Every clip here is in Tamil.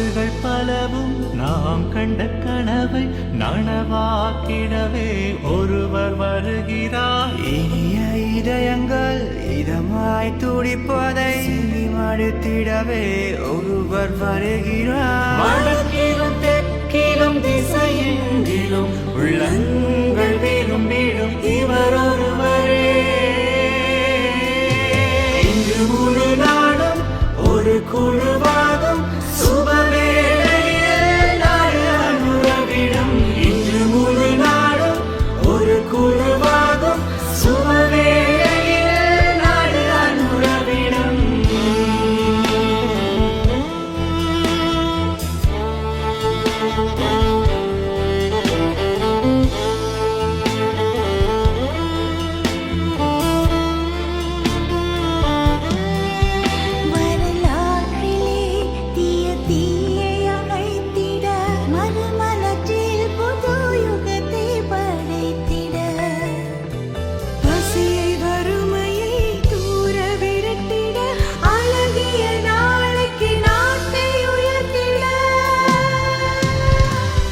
கனவுகள் பலவும் நாம் கண்ட கனவை நனவாக்கிடவே ஒருவர் வருகிறார். இனிய இதயங்கள் இதமாய் துடிப்பதை மடுத்திடவே ஒருவர் வருகிறார். வடக்கிலும் தெற்கிலும் திசையெங்கிலும் உள்ளங்கள் விரும்பிடும் இவர் ஒருவரே இன்று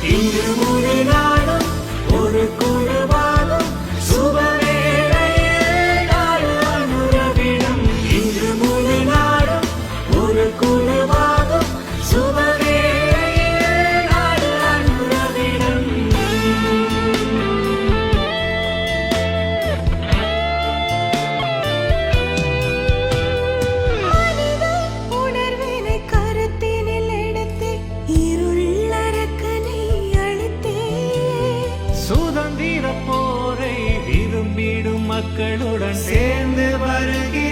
You சுதந்திர போரை விரும்பிடும் மக்களுடன் சேர்ந்து வருகிறேன்